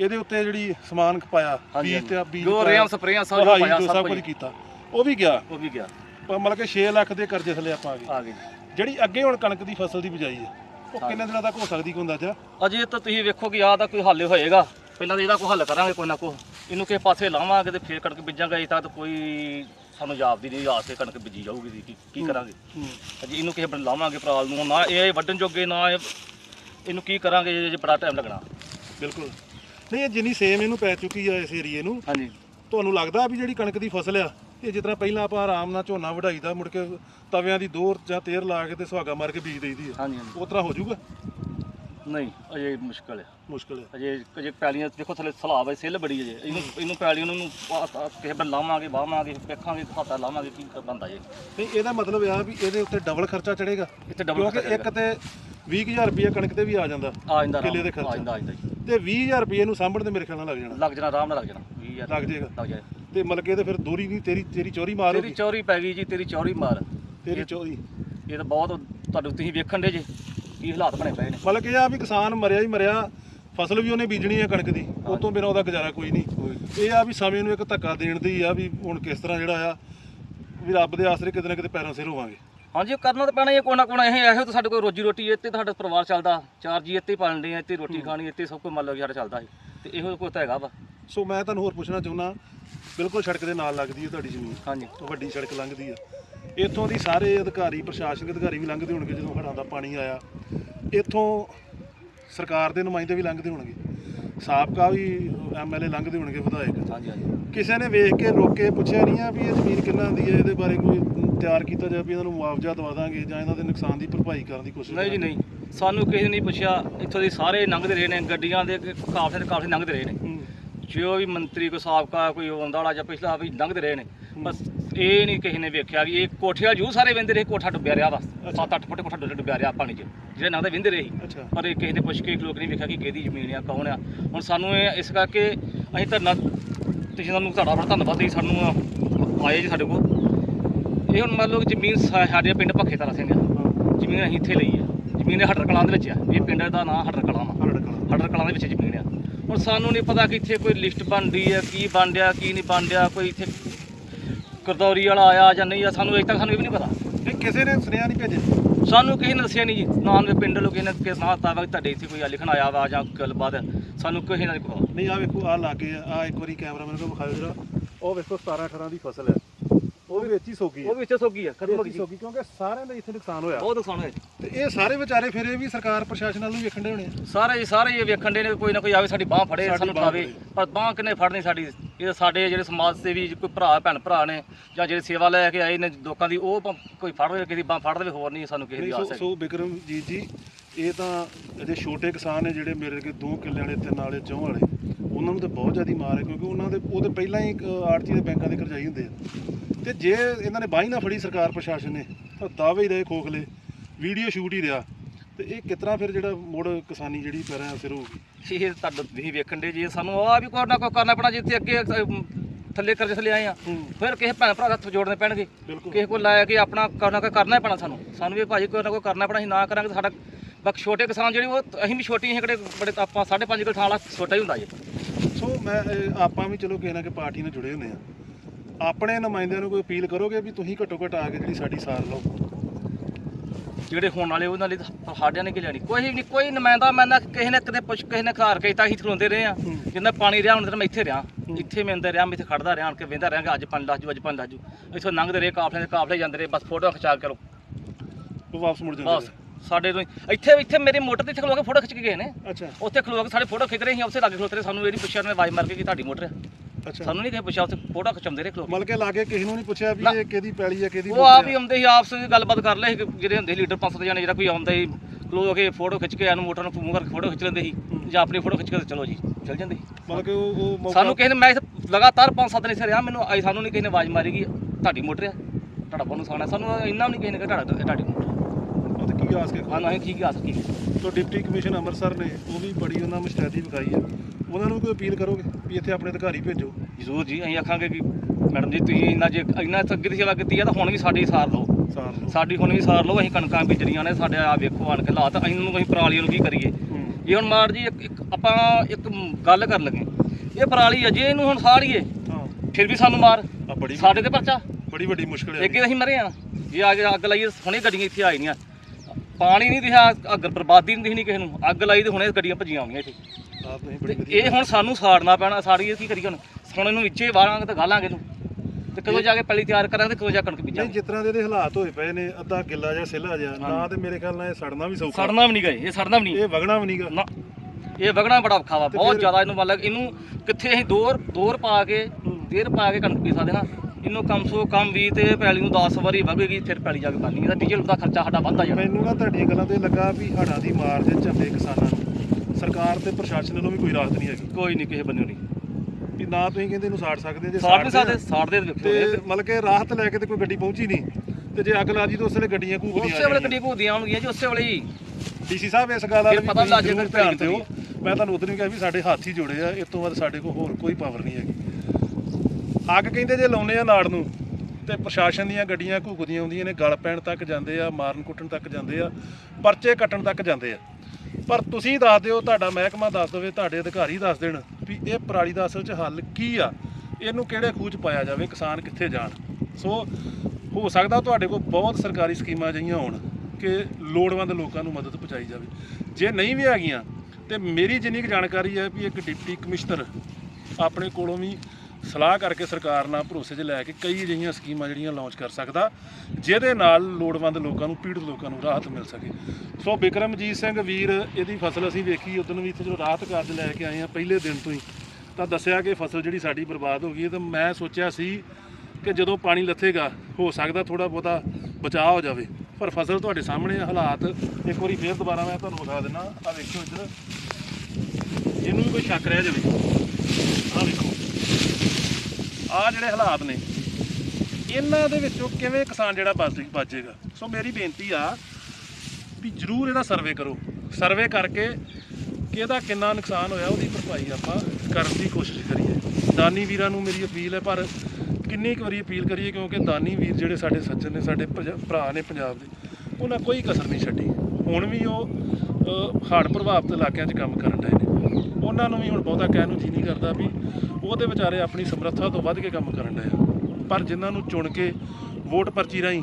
ਇਹਦੇ ਉੱਤੇ ਜਿਹੜੀ ਸਮਾਨ ਪਾਇਆ ਹਾਂਜੀ, ਬੀਜ ਤੇ ਬੀਜ ਜੋ ਰੇਹਾਂ ਸਪਰੇਆਂ ਸਭ ਪਾਇਆ ਸਭ ਸਭ ਕੁਝ। ਕੁਝ ਕੀਤਾ। ਉਹ ਵੀ ਗਿਆ। ਉਹ ਵੀ ਗਿਆ। ਪਰ ਮਤਲਬ ਕਿ 6 ਲੱਖ ਦੇ ਕਰਜ਼ੇ ਥੱਲੇ ਆਪਾਂ ਆ ਗਏ। ਆ ਗਈ ਜੀ। ਜਿਹੜੀ ਅੱਗੇ ਹੁਣ ਕਣਕ ਦੀ ਫਸਲ ਦੀ ਬਿਜਾਈ ਹੈ ਉਹ ਕਿੰਨੇ ਦਿਨਾਂ ਤੱਕ ਹੋ ਸਕਦੀ ਕੋਈ ਅੰਦਾਜ਼ਾ? ਅਜੇ ਤਾਂ ਤੁਸੀਂ ਵੇਖੋ ਕਿ ਆਹ ਦਾ ਕੋਈ ਹੱਲ ਹੋਏਗਾ। ਪਹਿਲਾਂ ਤਾਂ ਇਹਦਾ ਕੋਈ ਹੱਲ ਕਰਾਂਗੇ ਕੋਈ ਨਾ ਕੋਈ। ਇਹਨੂੰ ਕਿਸੇ ਪਾਸੇ ਲਾਵਾਂਗੇ ਤੇ ਫੇਰ ਕਣਕ ਬੀਜਾਂਗੇ ਅਜੇ ਤੱਕ ਤਾਂ ਕੋਈ ਸਾਨੂੰ ਜਾਬ ਦੀ ਨਹੀਂ ਆਸ ਕਣਕ ਬੀਜੀ ਜਾਊਗੀ ਜੀ ਕੀ ਕੀ ਕਰਾਂਗੇ। ਅਜੇ ਇਹਨੂੰ ਕਿਸੇ ਬਣ ਲਾਵਾਂਗੇ ਪਰਾਲ ਨੂੰ ਨਾ ਇਹ ਵੱਢਣ ਜੋਗੇ ਨਾ ਇਹ- ਇਹਨੂੰ ਕੀ ਕਰਾਂਗੇ ਜੇ ਬੜਾ ਟਾਈਮ ਲੱਗਣਾ। ਬਿਲਕੁਲ। ਨਹੀਂ ਇਹ ਜਿੰਨੀ ਸੇਮ ਇਹਨੂੰ ਪੈ ਚੁੱਕੀ ਆ ਇਸ ਏਰੀਏ ਨੂੰ ਹਾਂਜੀ। ਤੁਹਾਨੂੰ ਲੱਗਦਾ ਵੀ ਜਿਹੜੀ ਕਣਕ ਦੀ ਫਸਲ ਆ ਇਹ ਜਿਸ ਤਰ੍ਹਾਂ ਪਹਿਲਾਂ ਆਪਾਂ ਆਰਾਮ ਨਾਲ ਝੋਨਾ ਵਢਾਈਦਾ ਮੁੜ ਕੇ ਤਵਿਆਂ ਦੀ ਦੋਰ ਜਾਂ ਤੇਰ ਲਾ ਕੇ ਤੇ ਸੁਹਾਗਾ ਮਾਰ ਕੇ ਬੀਜ ਦਈਦੀ ਆ। ਹਾਂਜੀ ਹਾਂਜੀ। ਉਹ ਤਰ੍ਹਾਂ ਹੋ ਜਾਊਗਾ? ਨਹੀਂ ਅਜੇ ਮੁਸ਼ਕਲ ਹੈ ਮੁਸ਼ਕਲ ਹੈ ਅਜੇ ਅਜੇ ਪੈਲੀਆਂ ਦੇਖੋ ਥੱਲੇ ਸਲਾਬ ਹੈ ਸਿੱਲ ਬੜੀ ਅਜੇ ਇਹਨੂੰ ਇਹਨੂੰ ਪੈਲੀਆਂ ਨੂੰ ਪਾ- ਪਾ- ਕਿਸੇ ਬਣ ਲਾਵਾਂਗੇ ਵਾਵਾਂਗੇ ਵੇਖਾਂਗੇ ਖਾਤਾ ਲਾਵਾਂਗੇ ਕੀ ਬੰਦਾ ਜੇ। ਨਹੀਂ ਇਹਦਾ ਮਤਲਬ ਇਹ ਆ ਵੀ ਇਹਦੇ ਉੱਤੇ ਡਬਲ ਖਰਚਾ ਚੜੇਗਾ ਇੱਥੇ ਡਬਲ ਕਿਉਂਕਿ ਇੱਕ ਤੇ 20000 ਰੁਪਏ ਕਣਕ ਤੇ ਵੀ ਆ ਜਾਂਦਾ ਆ ਜਾਂਦਾ ਕਿੱਲੇ ਦੇ ਖਰਚਾ। ਆ ਜਾਂਦਾ ਆ ਜਾਂਦਾ ਜੀ। ਤੇ 20000 ਰੁਪਏ ਨੂੰ ਸਾਂਭਣ ਤੇ ਮੇਰੇ ਖਿਆਲ ਨਾਲ ਲੱਗ ਜਾਣਾ। ਲੱਗ ਜਾਣਾ ਆਰਾਮ ਨਾਲ ਲੱਗ ਜਾਣਾ। 20000 ਲੱਗ ਜਾਏਗਾ। ਲੱਗ ਜਾਏ ਤੇ ਮਤਲਬ ਕਿ ਇਹਦੇ ਫਿਰ ਦੋਰੀ ਨਹੀਂ ਤੇਰੀ ਤੇਰੀ ਚੋਰੀ ਮਾਰ ਤੇਰੀ ਹੋਗੀ ਚੌਰੀ ਪੈ ਗਈ ਜੀ ਤੇਰੀ ਚੌਰੀ ਮਾਰ। ਤੇਰੀ ਚੋਰੀ। ਇਹ ਤਾਂ ਬਹੁਤ ਤੁਹਾਡੇ ਤੁਸੀਂ ਵੇਖਣ ਦੇ ਜੇ ਕੀ ਹਾਲਾਤ ਬਣੇ ਪਏ ਨੇ। ਮਤਲਬ ਕਿ ਇਹ ਆ ਵੀ ਕਿਸਾਨ ਮਰਿਆ ਹੀ ਮਰਿਆ ਫਸਲ ਵੀ ਉਹਨੇ ਬੀਜਣੀ ਹੈ ਕਣਕ ਦੀ ਉਹ ਤੋਂ ਬਿਨਾਂ ਉਹਦਾ ਗੁਜ਼ਾਰਾ ਕੋਈ ਨਹੀਂ। ਇਹ ਆ ਵੀ ਸਮੇਂ ਨੂੰ ਇੱਕ ਧੱਕਾ ਦੇਣ ਦੀ ਆ ਵੀ ਹੁਣ ਕਿਸ ਤਰ੍ਹਾਂ ਜਿਹੜਾ ਆ ਵੀ ਰੱਬ ਦੇ ਆਸਰੇ ਕਿਤੇ ਨਾ ਕਿਤੇ ਪੈਰਾਂ ਸਿਰ ਹੋਵਾਂਗੇ। ਹਾਂਜੀ ਉਹ ਕਰਨਾ ਤਾਂ ਪੈਣਾ ਹੀ ਹੈ, ਕੋਈ ਨਾ ਕੋਈ ਇਹ ਇਹੋ ਤਾਂ ਸਾਡੇ ਕੋਲ ਰੋਜੀ ਰੋਟੀ ਇੱਥੇ ਸਾਡਾ ਪਰਿਵਾਰ ਚੱਲਦਾ। ਚਾਰ ਜੀ ਇੱਥੇ ਪਾਲਣੇ ਆ ਇੱਥੇ ਰੋਟੀ ਖਾਣੀ ਇੱਥੇ ਸਭ ਕੁਝ ਮੰਨ ਲਓ ਚੱਲਦਾ ਸੀ। ਤੇ ਇਹੋ ਕੁਝ ਤਾਂ ਹੈਗਾ ਵਾ। ਸੋ ਮੈਂ ਤੁਹਾਨੂੰ ਹੋਰ ਪੁੱਛਣਾ ਚਾਹੁੰਦਾ ਬਿਲਕੁਲ ਸੜਕ ਦੇ ਨਾਲ ਲੱਗਦੀ ਹੈ ਤੁਹਾਡੀ ਜ਼ਮੀਨ। ਹਾਂਜੀ। ਉਹ ਵੱਡੀ ਸੜਕ ਲੰਘਦੀ ਆ। ਇੱਥੋਂ ਦੀ ਸਾਰੇ ਅਧਿਕਾਰੀ ਪ੍ਰਸ਼ਾਸਨਿਕ ਅਧਿਕਾਰੀ ਵੀ ਲੰਘਦੇ ਹੋਣਗੇ ਜਦੋਂ ਹੜ੍ਹਾਂ ਦਾ ਪਾਣੀ ਆਇਆ। ਇੱਥੋਂ ਸਰਕਾਰ ਦੇ ਨੁਮਾਇੰਦੇ ਵੀ ਲੰਘਦੇ ਹੋਣਗੇ। ਸਾਬਕਾ ਵੀ ਐਮਐਲਏ ਲੰਘਦੇ ਹੋਣਗੇ ਵਿਧਾਇਕ। ਹਾਂਜੀ ਹਾਂਜੀ। ਕਿਸੇ ਨੇ ਵੇਖ ਕੇ ਰੋਕ ਪੁੱਛਿਆ ਨਹੀਂ ਆ ਵੀ ਇਹ ਜ਼ਮੀਨ ਕਿੰਨਾ ਦੀ ਹੈ ਇਹਦੇ ਬਾਰੇ ਕੋਈ ਤਿਆਰ ਕੀਤਾ ਜਾਵੇ ਵੀ ਇਹਨਾਂ ਨੂੰ ਮੁਆਵਜ਼ਾ ਦਵਾ ਦਾਂਗੇ ਜਾਂ ਇਹਨਾਂ ਦੇ ਨੁਕਸਾਨ ਦੀ ਭਰਪਾਈ ਕਰਨ ਦੀ ਕੋਸ਼ਿਸ਼ ਨਹੀਂ ਜੀ ਨਹੀਂ। ਸਾਨੂੰ ਕਿਸੇ ਨੇ ਨਹੀਂ ਪੁੱਛਿਆ ਇੱਥੋਂ ਦੇ ਸਾਰੇ ਲੰਘਦੇ ਰਹੇ ਨੇ ਗੱਡੀਆਂ ਦੇ ਕਾਫਲੇ ਦੇ ਕਾਫਲੇ ਲੰਘਦੇ ਰਹੇ ਨੇ। ਜੋ ਵੀ ਮੰਤਰੀ ਕੋ ਸਾਬਕਾ ਕੋਈ ਆਉਂਦਾ ਵਾਲਾ ਜਾਂ ਪਿਛਲਾ ਵੀ ਲੰਘਦੇ ਰਹੇ ਨੇ। ਬਸ ਇਹ ਨਹੀਂ ਕਿਸੇ ਨੇ ਵੇਖਿਆ ਵੀ ਇਹ ਕੋਠੇ ਵਾਲ ਜੂ ਸਾਰੇ ਵੰਦੇ ਰਹੇ ਕੋਠਾ ਡੁੱਬਿਆ ਰਿਹਾ ਬਸ। 7-8 ਫੁੱਟ ਕੋਠਾ ਡੁੱਬਿਆ ਡੁੱਬਿਆ ਰਿਹਾ ਪਾਣੀ 'ਚ ਜਿਹੜੇ ਲੰਘਦੇ ਵੰਦੇ ਰਹੇ ਪਰ ਇਹ ਕਿਸੇ ਨੇ ਪੁੱਛ ਕੇ ਲੋਕ ਨਹੀਂ ਵੇਖਿਆ ਕਿ ਕਿਹਦੀ ਜ਼ਮੀਨ ਆ ਕੌਣ ਆ। ਹੁਣ ਸਾਨੂੰ ਇਹ ਇਸ ਕਰਕੇ ਅਸੀਂ ਧਰਨਾ ਤੁਸੀਂ ਸਾਨੂੰ ਤੁਹਾਡਾ ਬੜਾ ਧੰਨਵਾਦ ਜੀ ਸਾਨੂੰ ਆਏ ਜੀ ਸਾਡੇ ਕੋਲ। ਇਹ ਹੁਣ ਮੰਨ ਲਓ ਕਿ ਜ਼ਮੀਨ ਸਾ- ਸਾਡੇ ਪਿੰਡ ਭੱਖੇ ਤਾਰਾ ਸਿੰਘ ਆ। ਜ਼ਮੀਨ ਅਸੀਂ ਇੱਥੇ ਲਈ ਆ। ਜ਼ਮੀਨ ਇਹ ਹੱਡਰ ਕਲਾਂ ਦੇ ਵਿੱਚ ਆ। ਇਹ ਪਿੰਡ ਦਾ ਨਾਂ ਹੱਡਰ ਕਲਾਂ ਵਾ। ਹਰੜ ਕਲਾਂ ਹੱਡਰ ਕਲਾਂ ਦੇ ਵਿੱਚ ਜ਼ਮੀਨ ਆ। ਹੁਣ ਸਾਨੂੰ ਨਹੀਂ ਪਤਾ ਕਿ ਇੱਥੇ ਕੋਈ ਲਿਸਟ ਬਣਦੀ ਆ ਕੀ ਬਣ ਰਿਹਾ ਕੀ ਨਹੀਂ ਬਣ ਰਿਹਾ ਕੋਈ ਇੱਥੇ ਗਰਦੌਰੀ ਵਾਲਾ ਆਇਆ ਜਾਂ ਨਹੀਂ ਆ ਸਾਨੂੰ ਅਜੇ ਤੱਕ ਸਾਨੂੰ ਇਹ ਵੀ ਨਹੀਂ ਪਤਾ। ਨਹੀਂ ਕਿਸੇ ਨੇ ਸੁਨੇਹਾ ਨਹੀਂ ਭੇਜਿਆ। ਸਾਨੂੰ ਕਿਸੇ ਨੇ ਦੱਸਿਆ ਨਹੀਂ ਜੀ। ਨਾ ਦੇ ਪਿੰਡ ਲੋਕ ਇਹਨਾਂ ਕੇ ਨਾ ਤਾਵਾ ਤੁਹਾਡੇ ਇੱਥੇ ਕੋਈ ਆ ਲਿਖਣ ਆਇਆ ਵਾ ਜਾਂ ਗੱਲਬਾਤ। ਸਾਨੂੰ ਕਿਸੇ ਨੇ ਨਹੀਂ ਪਤਾ। ਨਹੀਂ ਆ ਵੇਖੋ ਆ ਲਾਗੇ ਆ ਆਹ ਇੱਕ ਵਾਰੀ ਕੈਮਰਾਮੈਨ ਕੋਲ ਵਿਖਾਓ ਜਰਾ। ਉਹ ਵੇਖੋ 17 18 ਦੀ ਫਸਲ ਹੈ ਉਹ ਵੀ ਵਿੱਚ ਹੀ ਸੋਗੀ ਹੈ ਉਹ ਵੀ ਇੱਥੇ ਸੋਗੀ ਆ ਖਤਮ ਹੋ ਗਈ ਵਿੱਚ ਸੋਗੀ ਕਿਉਂਕਿ ਸਾਰਿਆਂ ਦਾ ਇੱਥੇ ਨੁਕਸਾਨ ਹੋਇਆ। ਬਹੁਤ ਨੁਕਸਾਨ ਹੋਇਆ ਜੀ। ਤੇ ਇਹ ਸਾਰੇ ਵਿਚਾਰੇ ਫਿਰ ਇਹ ਵੀ ਸਰਕਾਰ ਪ੍ਰਸ਼ਾਸਨ ਵੱਲੋਂ ਵੇਖਣ ਦੇ ਹੋਣੇ ਆ? ਸਾਰੇ ਸਾਰੇ ਇਹ ਵੇਖਣ ਦੇ ਨੇ ਕੋਈ ਨਾ ਕੋਈ ਆਵੇ ਸਾਡੀ ਬਾਹ ਫੜੇ ਸਾਡੀ ਸਾਨੂੰ ਬਾਂਹ ਉਠਾਵੇ। ਪਰ ਬਾਹ ਕਿੰਨੇ ਫੜਨੀ ਸਾਡੀ? ਇਹ ਸਾਡੇ ਜਿਹੜੇ ਸਮਾਜ ਸੇਵੀ ਕੋਈ ਭਰਾ ਭੈਣ ਭਰਾ ਨੇ ਜਾਂ ਜਿਹੜੇ ਸੇਵਾ ਲੈ ਕੇ ਆਏ ਨੇ ਲੋਕਾਂ ਦੀ ਉਹ ਭਾਵੇਂ ਕੋਈ ਫੜ ਹੋਵੇ ਕਿਸੇ ਦੀ ਬਾਹ ਫੜ ਦੇਵੇ ਹੋਰ ਨਹੀਂ ਸਾਨੂੰ ਕਿਸੇ ਦੀ ਨਹੀਂ ਆਸ ਸੋ ਹੈ ਸੋ ਬਿਕਰਮਜੀਤ ਜੀ ਇਹ ਤਾਂ ਇਹਦੇ ਛੋਟੇ ਕਿਸਾਨ ਨੇ ਜਿਹੜੇ ਮੇਰੇ ਕੇ ਦੋ ਕਿੱਲੇ ਵਾਲੇ ਤਿੰਨ ਵਾਲੇ ਚੌਂ ਵਾਲੇ ਉਹਨਾਂ ਨੂੰ ਤਾਂ ਬਹੁਤ ਜ਼ਿਆਦੀ ਮਾਰ ਹੈ ਕਿਉਂਕਿ ਉਹਨਾਂ ਦੇ ਉਹਦੇ ਪਹਿਲਾਂ ਹੀ ਆੜਤੀ ਦੇ ਬੈਂਕਾਂ ਦੇ ਕਰਜ਼ਾਈ ਹੁੰਦੇ ਆ। ਤੇ ਜੇ ਇਹਨਾਂ ਨੇ ਬਾਹੀ ਨਾ ਫੜੀ ਸਰਕਾਰ ਪ੍ਰਸ਼ਾਸਨ ਨੇ ਤਾਂ ਦਾਅਵੇ ਹੀ ਰਹੇ ਖੋਖਲੇ ਵੀਡੀਓ ਸ਼ੂਟ ਹੀ ਰਿਹਾ। ਤੇ ਇਹ ਕਿਤਨਾ ਫਿਰ ਜਿਹੜਾ ਮੁੜ ਕਿਸਾਨੀ ਜਿਹੜੀ ਪੈਰਾਂ ਸਿਰ ਹੋਊਗੀ? ਇਹ ਤੁਹਾਡਾ ਤੁਸੀਂ ਵੇਖਣ ਦੇ ਜੀ ਸਾਨੂੰ ਆ ਵੀ ਕੋਈ ਨਾ ਕੋਈ ਕਰਨਾ ਪੈਣਾ ਜਿੱਥੇ ਅੱਗੇ ਥੱਲੇ ਕਰਜ਼ੇ ਥੱਲੇ ਆਏ ਆ। ਹੂੰ। ਫਿਰ ਕਿਸੇ ਭੈਣ ਭਰਾ ਦਾ ਹੱਥ ਜੋੜਨੇ ਪੈਣਗੇ। ਕਿਸੇ ਕੋਲ ਲੈ ਕੇ ਆਪਣਾ ਕਰਨਾ ਕੋਈ ਕਰਨਾ ਹੀ ਪੈਣਾ ਸਾਨੂੰ। ਸਾਨੂੰ ਵੀ ਭਾਜੀ ਕੋਈ ਨਾ ਕੋਈ ਕਰਨਾ ਪੈਣਾ ਅਸੀਂ ਨਾ ਕਰਾਂਗੇ ਸਾਡਾ ਬਾਕੀ ਛੋਟੇ ਕਿਸਾਨ ਜਿਹੜੇ ਉਹ ਅਸੀਂ ਵੀ ਛੋਟੀ ਅਸੀਂ ਕਿਹੜੇ ਬੜੇ ਆਪਾਂ 5.5 ਕਿਲੋ ਥਾਂ ਵਾਲਾ ਛੋਟਾ ਹੀ ਹੁੰਦਾ ਜੀ। ਸੋ ਮੈਂ ਆਪਾਂ ਵੀ ਚਲੋ ਕਿਸੇ ਨਾ ਕਿਸੇ ਪਾਰਟੀ ਨਾਲ ਜੁੜੇ ਹੁੰਦੇ ਆ ਆਪਣੇ ਨੁਮਾਇੰਦਿਆਂ ਨੂੰ ਕੋਈ ਅਪੀਲ ਕਰੋਗੇ ਵੀ ਤੁਸੀਂ ਘੱਟੋ ਘੱਟ ਆ ਕੇ ਜਿਹੜੀ ਸਾਡੀ ਸਾਰ ਲਓ? ਜਿਹੜੇ ਹੋਣ ਵਾਲੇ ਉਹਨਾਂ ਲਈ ਤਾਂ ਸਾਡਿਆਂ ਨੇ ਕੀ ਲੈਣੀ? ਕੋਈ ਨਹੀਂ ਕੋਈ ਨੁਮਾਇੰਦਾ ਮੈਂ ਨਾ ਕਿਸੇ ਨੇ ਕਦੇ ਪੁੱਛ ਕਿਸੇ ਨੇ ਖਾਰ ਕੇ ਤਾਂ ਅਸੀਂ ਖਲੋਂਦੇ ਰਹੇ ਆ। ਹੂੰ। ਜਿੰਨਾ ਪਾਣੀ ਰਿਹਾ ਹੁਣ ਤਾਂ ਮੈਂ ਇੱਥੇ ਰਿਹਾ। ਇੱਥੇ ਮੈਂ ਅੰਦਰ ਰਿਹਾ ਮੈਂ ਇੱਥੇ ਖੜਦਾ ਰਿਹਾ ਆਣ ਕੇ ਵੇਂਦਾ ਰਹਾਂਗਾ ਅੱਜ ਪੰਜ ਦਸ ਜੂ ਅੱਜ ਪੰਜ ਦਸ ਜੂ। ਇੱਥੋਂ ਲੰਘਦੇ ਰਹੇ ਕਾਫਲੇ ਦੇ ਕਾਫਲੇ ਜਾਂਦੇ ਰਹੇ ਬਸ ਫੋਟੋ ਖਿਚਾ ਕੇ ਕਰੋ। ਵਾਪਸ ਮੁੜ ਜਾਂਦੇ ਬਸ ਸਾਡੇ ਤੋਂ ਹੀ- ਇੱਥੇ ਇੱਥੇ ਮੇਰੀ ਮੋਟਰ ਤੇ ਇੱਥੇ ਖਲੋ ਕੇ ਫੋਟੋ ਖਿੱਚ ਕੇ ਗਏ ਨੇ। ਅੱਛਾ। ਉੱਥੇ ਖਲੋ ਕੇ ਸਾਡੇ ਫੋਟੋ ਖਿੱਚ ਰਹੇ ਸੀ ਉਸੇ ਲਾਗੇ ਖਲੋਤੇ ਸਾਨੂੰ ਇਹ ਨਹੀਂ ਪੁੱਛਿਆ ਉਹਨੇ ਆਵਾਜ਼ ਮਾਰ ਕੇ ਕਿ ਤੁਹਾਡੀ ਮੋਟਰ ਹੈ। ਸਾਨੂੰ ਨਹੀਂ ਕਿਸੇ ਪੁੱਛਿਆ ਉੱਥੇ ਫੋਟੋ ਖਿਚਾਉਂਦੇ ਰਹੇ ਖਲੋ ਕੇ। ਮਤਲਬ ਕਿ ਕਿਸੇ ਨੂੰ ਨਹੀਂ ਪੁੱਛਿਆ ਵੀ। ਇਹ ਕਿਹਦੀ ਪੈਲੀ ਆ ਕਿਹਦੀ ਉਹ ਆਪ ਹੀ ਆਉਂਦੇ ਸੀ ਆਪਸ ਵਿੱਚ ਗੱਲਬਾਤ ਕਰ ਲਏ ਸੀ ਜਿਹੜੇ ਹੁੰਦੇ ਸੀ ਲੀਡਰ 500 ਜਾਣੇ ਜਿਹੜਾ ਕੋਈ ਆਉਂਦਾ ਸੀ ਖਲੋ ਕੇ ਫੋਟੋ ਖਿੱਚ ਕੇ ਇਹਨੂੰ ਮੋਟਰ ਨੂੰ ਮੂੰਹ ਕਰਕੇ ਫੋਟੋ ਖਿੱਚ ਲੈਂਦੇ ਸੀ ਜਾਂ ਆਪਣੀ ਫੋਟੋ ਖਿੱਚ ਕੇ ਚਲੋ ਜੀ ਚੱਲ ਜਾਂਦੇ ਸੀ। ਮਤਲਬ ਕਿ ਉਹ ਉਹ ਸਾਨੂੰ ਕਿਸੇ ਨੇ ਮੈਂ ਲਗਾਤਾਰ 5-7 ਦਿਨ ਇੱਥੇ ਰਿਹਾ ਮੈਨੂੰ ਆਈ ਸਾਨੂੰ ਨਹੀਂ ਕਿਸੇ ਨੇ ਆਵਾਜ਼ ਮਾਰੀ ਗਈ ਤੁਹਾਡੀ ਮੋਟਰ ਆ ਤੁਹਾਡਾ ਨੁਕਸਾਨ ਹੈ ਸਾਨੂੰ ਇੰਨਾ ਨਹੀਂ ਕਿਸੇ ਨੇ ਕਿਹਾ ਤੁਹਾਡਾ ਤੁਹਾਡੀ ਮੋਟਰ ਕੀ ਆਸ ਕੇ ਸਾਨੂੰ ਅਸੀਂ ਠੀਕ ਆ ਸਕੀ ਤੋ ਡਿਪਟੀ ਕਮਿਸ਼ਨ ਅੰਮ੍ਰਿਤਸਰ ਨੇ ਉਹ ਵੀ ਬੜੀ ਉਹਨਾਂ ਮੁਸਤੈਦੀ ਵਿਖਾਈ ਆ ਉਹਨਾਂ ਨੂੰ ਕੋਈ ਅਪੀਲ ਕਰੋਗੇ ਵੀ ਇੱਥੇ ਆਪਣੇ ਅਧਿਕਾਰੀ ਭੇਜੋ? ਜ਼ਰੂਰ ਜੀ ਅਸੀਂ ਆਖਾਂਗੇ ਕਿ ਮੈਡਮ ਜੀ ਤੁਸੀਂ ਇੰਨਾ ਜੇ ਇੰਨਾ ਅੱਗੇ ਦੀ ਸੇਵਾ ਕੀਤੀ ਆ ਤਾਂ ਹੁਣ ਵੀ ਸਾਡੀ ਸਾਰ ਦਿਓ ਸਾਰ ਨੂੰ ਸਾਡੀ ਹੁਣ ਵੀ ਸਾਰ ਲਓ ਅਸੀਂ ਕਣਕਾਂ ਬੀਜਣੀਆਂ ਨੇ ਸਾਡੇ ਆ ਵੇਖੋ ਆਣ ਕੇ ਹਾਲਾਤ ਅਸੀਂ ਨੂੰ ਅਸੀਂ ਪਰਾਲੀਆਂ ਨੂੰ ਕੀ ਕਰੀਏ। ਇਹ ਹੁਣ ਮਾਰ ਜੀ ਇੱਕ ਇੱਕ ਆਪਾਂ ਇੱਕ ਗੱਲ ਕਰ ਲਗੇ ਇਹ ਪਰਾਲੀ ਆ ਜੇ ਇਹਨੂੰ ਹੁਣ ਸਾੜੀਏ ਹਾਂ। ਫਿਰ ਵੀ ਸਾਨੂੰ ਮਾਰ। ਆ ਬੜੀ ਸਾਡੇ ਤੇ ਪਰਚਾ। ਬੜੀ ਵੱਡੀ ਮੁਸ਼ਕਲ ਹੈ। ਅੱਗੇ ਅਸੀਂ ਮਰੇ ਆ ਜੇ ਆ ਕੇ ਅੱਗ ਲਾਈਏ ਹੁਣੇ ਗੱਡੀਆਂ ਇੱਥੇ ਆ ਜਾਣੀਆਂ। ਪਾਣੀ ਨਹੀਂ ਦਿਖਿਆ ਅੱਗ ਬਰਬਾਦੀ ਨਹੀਂ ਦਿਖਣੀ ਕਿਸੇ ਨੂੰ। ਅੱਗ ਲਾਈ ਤੇ ਹੁਣੇ ਗੱਡੀਆਂ ਭੱਜੀਆਂ ਆਉਣੀਆਂ ਇੱਥੇ। ਆਪ ਤੁਸੀਂ ਤੇ ਬੜੀ ਵਧੀਆ ਇਹ ਹੁਣ ਸਾਨੂੰ ਸਾੜਨਾ ਪੈਣਾ ਸਾੜੀਏ ਕੀ ਕਰੀਏ ਹੁਣ? ਹੁਣ ਇਹਨੂੰ ਵਿੱਚੇ ਵਾਲਾਂਗੇ ਤੇ ਗਾਲਾਂਗੇ ਇਹਨੂੰ। ਤੇ ਕਦੋਂ ਜਾ ਕੇ ਪਹਿਲੀ ਤਿਆਰ ਕਰਾਂਗੇ ਤੇ ਕਦੋਂ ਜਾ ਕਣਕ ਨਹੀਂ ਬੀਜਾਂਗੇ ਜਿਸ ਤਰ੍ਹਾਂ ਦੇ ਇਹਦੇ ਹਾਲਾਤ ਹੋਏ ਪਏ ਨੇ ਅੱਧਾ ਗਿੱਲਾ ਜਾਂ ਸਿੱਲਾ ਜਿਹਾ ਨਾ ਤੇ ਮੇਰੇ ਖਿਆਲ ਨਾਲ ਇਹ ਸੜਨਾ ਵੀ ਸੌਖਾ। ਸੜਨਾ ਵੀ ਨਹੀਂ ਗਏ ਇਹ ਸੜਨਾ ਵੀ ਨਹੀਂ। ਇਹ ਵਗਣਾ ਵੀ ਨਹੀਂਗਾ ਨਾ ਇਹ ਵਗਣਾ ਬੜਾ ਔਖਾ ਵਾ ਬਹੁਤ ਜ਼ਿਆਦਾ ਇਹਨੂੰ ਮਤਲਬ ਇਹਨੂੰ ਕਿੱਥੇ ਅਸੀਂ ਦੋਰ ਦੋਰ ਪਾ ਕੇ ਦੇਰ ਪਾ ਕੇ ਕਣਕ ਪੀ ਸਕਦੇ ਨਾ। ਇਹਨੂੰ ਕਮ ਸੋ ਕਮ ਵੀ ਤੇ ਪੈਲੀ ਨੂੰ 10 ਵਾਰੀ ਵਗੇਗੀ ਫਿਰ ਪੈਲੀ ਜਾ ਕੇ ਬਣਨੀ ਇਹਦਾ ਡੀਜ਼ਲ ਦਾ ਖਰਚਾ ਸਾਡਾ ਵੱਧਦਾ ਜਾਣਾ। ਮੈਨੂੰ ਨਾ ਤੁਹਾਡੀਆਂ ਗੱਲਾਂ ਤੇ ਲੱਗਾ ਵੀ ਹੜਾਂ ਦੀ ਮਾਰ ਦੇ ਝੰਡੇ ਕਿਸਾਨਾਂ ਨੂੰ। ਸਰਕਾਰ ਤੇ ਪ੍ਰਸ਼ਾਸਨ ਨੂੰ ਵੀ ਕੋਈ ਰਾਹਤ ਨਹੀਂ ਹੈਗੀ। ਕੋਈ ਨਹੀਂ ਕਿਸੇ ਬੰਦੇ ਨਹੀਂ। ਵੀ ਨਾ ਤੁਸੀਂ ਕਹਿੰਦੇ ਇਹਨੂੰ ਸਾੜ ਸਕਦੇ ਜੇ ਸਾੜ ਨਹੀਂ ਸਕਦੇ ਸਾੜਦੇ ਤੇ ਤੇ ਮਤਲਬ ਕਿ ਰਾਹਤ ਲੈ ਕੇ ਤੇ ਕੋਈ ਗੱਡੀ ਪਹੁੰਚੀ ਨਹੀਂ। ਤੇ ਜੇ ਅੱਗ ਲਾ ਜੀ ਤਾਂ ਉਸ ਵੇਲੇ ਗੱਡੀਆਂ ਘੂਕਦੀਆਂ ਉਸੇ ਵੇਲੇ ਗੱਡੀ ਭੂਦੀਆਂ ਆਉਣਗੀਆਂ ਜੀ ਉਸੇ ਵੇਲੇ ਹੀ। ਡੀਸੀ ਸਾਹਿਬ ਇਸ ਗੱਲ ਦਾ ਫਿਰ ਪਤਾ ਲੱਗ ਜਾਏਗਾ ਧਿਆਨ ਦਿਓ। ਮੈਂ ਤੁਹਾਨੂੰ ਉਦੋਂ ਵੀ ਕਿਹਾ ਵੀ ਸਾਡੇ ਹੱਥ ਹੀ ਜੋੜੇ ਆ ਇਸ ਤੋਂ ਬਾਅਦ ਸਾਡੇ ਕੋਲ ਹੋਰ ਕੋਈ ਪਾਵਰ ਨਹੀਂ ਹੈਗੀ। ਅੱਗ ਕਹਿੰਦੇ ਜੇ ਲਾਉਨੇ ਆ ਨਾੜ ਨੂੰ, ਤੇ ਪ੍ਰਸ਼ਾਸਨ ਦੀਆਂ ਗੱਡੀਆਂ ਘੁੱਗਦੀਆਂ ਹੁੰਦੀਆਂ ਨੇ, ਗਲ ਪੈਣ ਤੱਕ ਜਾਂਦੇ ਆ, ਮਾਰਨ ਕੁੱਟਣ ਤੱਕ ਜਾਂਦੇ ਆ, ਪਰਚੇ ਕੱਟਣ ਤੱਕ ਜਾਂਦੇ ਆ। ਪਰ ਤੁਸੀਂ ਦੱਸ ਦਿਓ, ਤੁਹਾਡਾ ਮਹਿਕਮਾ ਦੱਸ ਦੇਵੇ, ਤੁਹਾਡੇ ਅਧਿਕਾਰੀ ਦੱਸ ਦੇਣ ਵੀ ਇਹ ਪਰਾਲੀ ਦਾ ਅਸਲ 'ਚ ਹੱਲ ਕੀ ਆ? ਇਹਨੂੰ ਕਿਹੜੇ ਖੂਹ 'ਚ ਪਾਇਆ ਜਾਵੇ, ਕਿਸਾਨ ਕਿੱਥੇ ਜਾਣ? ਸੋ ਹੋ ਸਕਦਾ ਤੁਹਾਡੇ ਕੋਲ ਬਹੁਤ ਸਰਕਾਰੀ ਸਕੀਮਾਂ ਜਿਹੀਆਂ ਹੋਣ ਕਿ ਲੋੜਵੰਦ ਲੋਕਾਂ ਨੂੰ ਮਦਦ ਪਹੁੰਚਾਈ ਜਾਵੇ। ਜੇ ਨਹੀਂ ਵੀ ਹੈਗੀਆਂ, ਤੇ ਮੇਰੀ ਜਿੰਨੀ ਕੁ ਜਾਣਕਾਰੀ ਹੈ ਵੀ ਇੱਕ ਡਿਪਟੀ ਕਮਿਸ਼ਨਰ ਆਪਣੇ ਕੋਲੋਂ ਵੀ ਸਲਾਹ ਕਰਕੇ ਸਰਕਾਰ ਨਾਲ ਭਰੋਸੇ 'ਚ ਲੈ ਕੇ ਕਈ ਅਜਿਹੀਆਂ ਸਕੀਮਾਂ ਜਿਹੜੀਆਂ ਲਾਂਚ ਕਰ ਸਕਦਾ ਜਿਹਦੇ ਨਾਲ ਲੋੜਵੰਦ ਲੋਕਾਂ ਨੂੰ ਪੀੜਤ ਲੋਕਾਂ ਨੂੰ ਰਾਹਤ ਮਿਲ ਸਕੇ। ਸੋ ਬਿਕਰਮਜੀਤ ਸਿੰਘ ਵੀਰ ਇਹਦੀ ਫਸਲ ਅਸੀਂ ਵੇਖੀ ਉਦੋਂ ਵੀ ਇੱਥੇ ਜਦੋਂ ਰਾਹਤ ਕਾਰਜ ਲੈ ਕੇ ਆਏ ਆ ਪਹਿਲੇ ਦਿਨ ਤੋਂ ਹੀ ਤਾਂ ਦੱਸਿਆ ਕਿ ਫਸਲ ਜਿਹੜੀ ਸਾਡੀ ਬਰਬਾਦ ਹੋ ਗਈ ਹੈ ਤਾਂ ਮੈਂ ਸੋਚਿਆ ਸੀ ਕਿ ਜਦੋਂ ਪਾਣੀ ਲੱਥੇਗਾ ਹੋ ਸਕਦਾ ਥੋੜਾ ਬਹੁਤਾ ਬਚਾਅ ਹੋ ਜਾਵੇ। ਪਰ ਫਸਲ ਤੁਹਾਡੇ ਸਾਹਮਣੇ ਆ, ਹਾਲਾਤ ਇੱਕ ਵਾਰੀ ਫੇਰ ਦੁਬਾਰਾ ਮੈਂ ਤੁਹਾਨੂੰ ਦਿਖਾ ਦਿੰਦਾ ਆ ਵੇਖਿਓ ਇੱਧਰ। ਇਹਨੂੰ ਵੀ ਕੋਈ ਸ਼ੱਕ ਰਹਿ ਜਾਵੇ ਆ ਵੇਖੋ। ਆ ਜਿਹੜੇ ਹਾਲਾਤ ਨੇ, ਇਹਨਾਂ ਦੇ ਵਿੱਚੋਂ ਕਿਵੇਂ ਕਿਸਾਨ ਜਿਹੜਾ ਬਚ, ਬਚੇਗਾ? ਸੋ ਮੇਰੀ ਬੇਨਤੀ ਆ ਵੀ ਜਰੂਰ ਇਹਦਾ ਸਰਵੇ ਕਰੋ। ਸਰਵੇ ਕਰਕੇ ਕਿ ਇਹਦਾ ਕਿੰਨਾ ਨੁਕਸਾਨ ਹੋਇਆ ਉਹਦੀ ਭਰਪਾਈ ਆਪਾਂ ਕਰਨ ਦੀ ਕੋਸ਼ਿਸ਼ ਕਰੀਏ। ਦਾਨੀ ਵੀਰਾਂ ਨੂੰ ਮੇਰੀ ਅਪੀਲ ਹੈ, ਪਰ ਕਿੰਨੀ ਕੁ ਵਾਰੀ ਅਪੀਲ ਕਰੀਏ, ਕਿਉਂਕਿ ਦਾਨੀ ਵੀਰ ਜਿਹੜੇ ਸਾਡੇ ਸੱਜਣ ਨੇ, ਸਾਡੇ ਭਜ- ਭਰਾ ਨੇ ਪੰਜਾਬ ਦੇ, ਉਹਨਾਂ ਕੋਈ ਕਸਰ ਨਹੀਂ ਛੱਡੀ। ਹੁਣ ਵੀ ਉਹ ਹੜ੍ਹ ਪ੍ਰਭਾਵਿਤ ਇਲਾਕਿਆਂ 'ਚ ਕੰਮ ਕਰਨ ਰਹੇ ਨੇ। ਉਹਨਾਂ ਨੂੰ ਵੀ ਹੁਣ ਬਹੁਤਾ ਕਹਿਣ ਨੂੰ ਜੀ ਨਹੀਂ ਕਰਦਾ ਵੀ ਉਹਦੇ ਵਿਚਾਰੇ ਆਪਣੀ ਸਮਰੱਥਾ ਤੋਂ ਵੱਧ ਕੇ ਕੰਮ ਕਰਨ ਡਏ ਆ। ਪਰ ਜਿਨ੍ਹਾਂ ਨੂੰ ਚੁਣ ਕੇ ਵੋਟ ਪਰਚੀ ਰਾਹੀਂ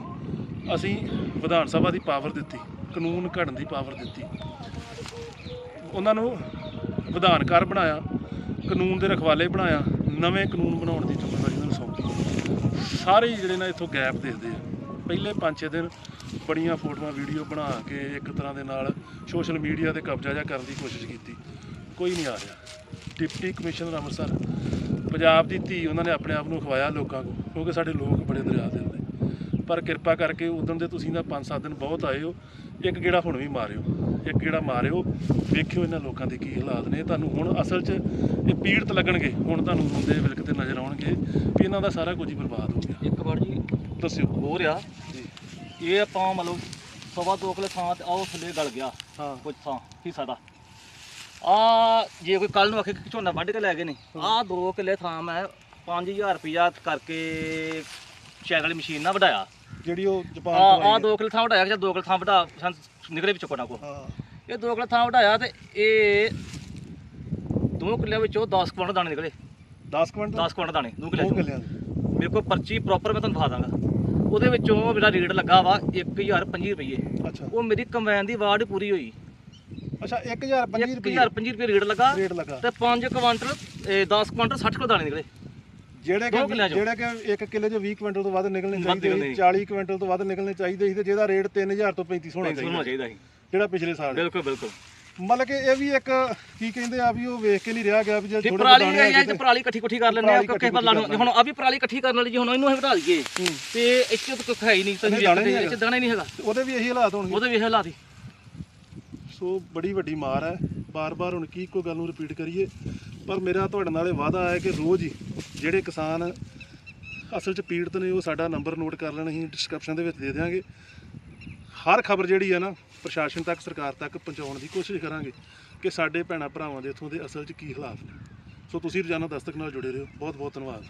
ਅਸੀਂ ਵਿਧਾਨ ਸਭਾ ਦੀ ਪਾਵਰ ਦਿੱਤੀ, ਕਾਨੂੰਨ ਘੜਨ ਦੀ ਪਾਵਰ ਦਿੱਤੀ। ਉਹਨਾਂ ਨੂੰ ਵਿਧਾਨਕਾਰ ਬਣਾਇਆ, ਕਾਨੂੰਨ ਦੇ ਰਖਵਾਲੇ ਬਣਾਇਆ, ਨਵੇਂ ਕਾਨੂੰਨ ਬਣਾਉਣ ਦੀ ਜ਼ਿੰਮੇਵਾਰੀ ਉਹਨਾਂ ਨੂੰ ਸੌਂਪੀ। ਸਾਰੇ ਜਿਹੜੇ ਨਾ ਇੱਥੋਂ ਗੈਪ ਦੇਖਦੇ ਆ। ਪਹਿਲੇ 5-6 ਦਿਨ ਬੜੀਆਂ ਫੋਟੋਆਂ, ਵੀਡੀਓ ਬਣਾ ਕੇ ਇੱਕ ਤਰ੍ਹਾਂ ਦੇ ਨਾਲ ਸੋਸ਼ਲ ਮੀਡੀਆ ਤੇ ਕਬਜ਼ਾ ਜਿਹਾ ਕਰਨ ਦੀ ਕੋਸ਼ਿਸ਼ ਕੀਤੀ। ਕੋਈ ਨਹੀਂ ਆ ਰਿਹਾ। ਡਿਪਟੀ ਕਮਿਸ਼ਨਰ ਅੰਮ੍ਰਿਤਸਰ ਪੰਜਾਬ ਦੀ ਧੀ ਉਹਨਾਂ ਨੇ ਆਪਣੇ ਆਪ ਨੂੰ ਖਵਾਇਆ ਲੋਕਾਂ ਨੂੰ ਕਿਉਂਕਿ ਸਾਡੇ ਲੋਕ ਬੜੇ ਦਰਿਆ ਦਿਲ ਨੇ ਪਰ ਕਿਰਪਾ ਕਰਕੇ ਉਦੋਂ ਦੇ ਤੁਸੀਂ ਨਾ 5-7 ਦਿਨ ਬਹੁਤ ਆਏ ਹੋ ਇੱਕ ਗੇੜਾ ਹੁਣ ਵੀ ਮਾਰਿਓ ਇੱਕ ਗੇੜਾ ਮਾਰਿਓ ਵੇਖਿਓ ਇਹਨਾਂ ਲੋਕਾਂ ਦੇ ਕੀ ਹਾਲਾਤ ਨੇ। ਤੁਹਾਨੂੰ ਹੁਣ ਅਸਲ 'ਚ ਇਹ ਪੀੜਤ ਲੱਗਣਗੇ ਹੁਣ ਤੁਹਾਨੂੰ ਰੋਂਦੇ ਵਿਲਕਦੇ ਨਜ਼ਰ ਆਉਣਗੇ ਵੀ ਇਹਨਾਂ ਦਾ ਸਾਰਾ ਕੁਝ ਹੀ ਬਰਬਾਦ ਹੋ ਗਿਆ। ਇੱਕ ਵਾਰ ਜੀ ਦੱਸਿਓ। ਹੋ ਰਿਹਾ ਜੀ। ਇਹ ਆਪਾਂ ਮਤਲਬ ਸਵਾ ਦੋ ਕਿਲੇ ਥਾਂ ਤੇ ਆਹ ਥੱਲੇ ਗਲ ਗਿਆ। ਹਾਂ। ਕੁਝ ਥਾਂ ਹਿੱਸਾ ਦਾ। ਆ ਜੇ ਕੋਈ ਕੱਲ ਨੂੰ ਆਖੇ ਕਿ ਝੋਨਾ ਵੱਢ ਕੇ ਲੈ ਗਏ ਨੇ ਆ 2 ਕਿੱਲੇ ਥਾਂ ਮੈਂ 5000 ਰੁਪਇਆ ਕਰਕੇ ਸ਼ੈਲ ਵਾਲੀ ਮਸ਼ੀਨ ਨਾਲ ਵਢਾਇਆ। ਜਿਹੜੀ ਉਹ ਜਪਾਨ ਆ ਤੋਂ ਆ ਆਈ 2 ਕਿੱਲੇ ਥਾਂ ਵਢਾਇਆ ਜਾਂ 2 ਕਿੱਲੇ ਥਾਂ ਵਢਾ ਸਾਨੂੰ ਨਿਕਲੇ ਵਿੱਚੋਂ ਕੋਨਾ ਕੋ ਹੈ। ਇਹ 2 ਕਿੱਲੇ ਥਾਂ ਵਢਾਇਆ ਤੇ ਇਹ ਦੋ ਕਿੱਲਿਆਂ ਵਿੱਚੋਂ 10 ਕੁਇੰਟਲ ਦਾਣੇ ਨਿਕਲੇ। 10 ਕੁਇੰਟਲ 10 ਕੁਇੰਟਲ ਦਾਣੇ ਦੋ ਦੋ ਕਿੱਲੇ ਕਿੱਲਿਆਂ ਦੇ। ਮੇਰੇ ਕੋਲ ਪਰਚੀ ਪ੍ਰੋਪਰ ਮੈਂ ਤੁਹਾਨੂੰ ਦਿਖਾ ਦਾਂਗਾ। ਉਹਦੇ ਵਿੱਚੋਂ ਮੇਰਾ ਰੇਟ ਲੱਗਾ ਵਾ 1025 ਰੁਪਏ ਅੱਛਾ। ਉਹ ਮੇਰੀ ਕੰਬਾਈਨ ਦੀ ਵਾਰਡ ਪੂਰੀ ਹੋਈ। ਅੱਛਾ 1050 ਰੁਪਏ। 1025 ਰੁਪਏ ਰੇਟ ਲੱਗਾ ਰੇਟ ਲੱਗਾ। ਤੇ 5 ਕੁਇੰਟਲ 10 ਕੁਇੰਟਲ 60 ਕਿਲੋ ਦਾਣੇ ਨਿਕਲੇ। ਜਿਹੜੇ ਕਿ। ਜਿਹੜੇ ਕਿ 1 ਕਿੱਲੇ 'ਚ 20 ਕੁਇੰਟਲ ਤੋਂ ਵੱਧ ਨਿਕਲਣੇ ਚਾਹੀਦੇ ਨਿਕਲਣੇ ਸੀ 40 ਕੁਇੰਟਲ ਤੋਂ ਵੱਧ ਨਿਕਲਣੇ ਚਾਹੀਦੇ ਸੀ ਤੇ ਜਿਹਦਾ ਰੇਟ 3000 ਤੋਂ 3500 ਹੋਣਾ ਚਾਹੀਦਾ ਸੀ। ਜਿਹੜਾ ਪਿਛਲੇ ਸਾਲ। ਬਿਲਕੁਲ ਬਿਲਕੁਲ। ਮਤਲਬ ਕਿ ਇਹ ਵੀ ਇੱਕ ਕੀ ਕਹਿੰਦੇ ਆ ਵੀ ਉਹ ਵੇਖ ਕੇ ਨਹੀਂ ਰਿਹਾ ਗਿਆ ਵੀ ਜੇ ਥੋੜੇ ਪਰਾਲੀ ਤੇ ਤੇ ਪਰਾਲੀ ਇਕੱਠੀ ਇਕੱਠੀ ਕਰ ਲੈਂਦੇ ਆ ਕਿਉਂਕਿ ਹੁਣ ਆ ਵੀ ਪਰਾਲੀ ਇਕੱਠੀ ਕਰਨ ਵਾਲੀ ਜੀ ਹੁਣ ਇਹਨੂੰ ਅਸੀਂ ਵਧਾ ਲਈਏ ਹੂੰ। ਤੇ ਇੱਥੇ ਤਾਂ ਕੁੱਖ ਹੈ ਹੀ ਨਹੀਂ ਤੁਸੀਂ ਨਹੀਂ, ਦਾਣਾ ਨਹੀਂ ਇਹ ਹੀ ਹੈਗਾ। ਉਹਦੇ ਵੀ ਇਹੀ ਹਾਲਾਤ ਹੋਣਗੇ। ਉਹਦੇ ਵੇਖ ਹਾਲਾਤ ਹੀ। ਸੋ ਬੜੀ ਵੱਡੀ ਮਾਰ ਹੈ। ਬਾਰ-ਬਾਰ ਹੁਣ ਕੀ ਕੋਈ ਗੱਲ ਨੂੰ ਰਿਪੀਟ ਕਰੀਏ। ਪਰ ਮੇਰਾ ਤੁਹਾਡੇ ਨਾਲ ਇਹ ਵਾਅਦਾ ਹੈ ਕਿ ਰੋਜ਼ ਹੀ ਜਿਹੜੇ ਕਿਸਾਨ ਅਸਲ 'ਚ ਪੀੜਤ ਨੇ, ਉਹ ਸਾਡਾ ਨੰਬਰ ਨੋਟ ਕਰ ਲੈਣ, ਅਸੀਂ ਡਿਸਕ੍ਰਿਪਸ਼ਨ ਦੇ ਵਿੱਚ ਦੇ ਦਿਆਂਗੇ। ਹਰ ਖਬਰ ਜਿਹੜੀ ਹੈ ਨਾ, ਪ੍ਰਸ਼ਾਸਨ ਤੱਕ, ਸਰਕਾਰ ਤੱਕ ਪਹੁੰਚਾਉਣ ਦੀ ਕੋਸ਼ਿਸ਼ ਕਰਾਂਗੇ ਕਿ ਸਾਡੇ ਭੈਣਾਂ ਭਰਾਵਾਂ ਦੇ ਇੱਥੋਂ ਦੇ ਅਸਲ 'ਚ ਕੀ ਹਾਲਾਤ ਨੇ। ਸੋ ਤੁਸੀਂ ਰੋਜ਼ਾਨਾ ਦਸਤਕ ਨਾਲ ਜੁੜੇ ਰਹੋ। ਬਹੁਤ ਬਹੁਤ ਧੰਨਵਾਦ।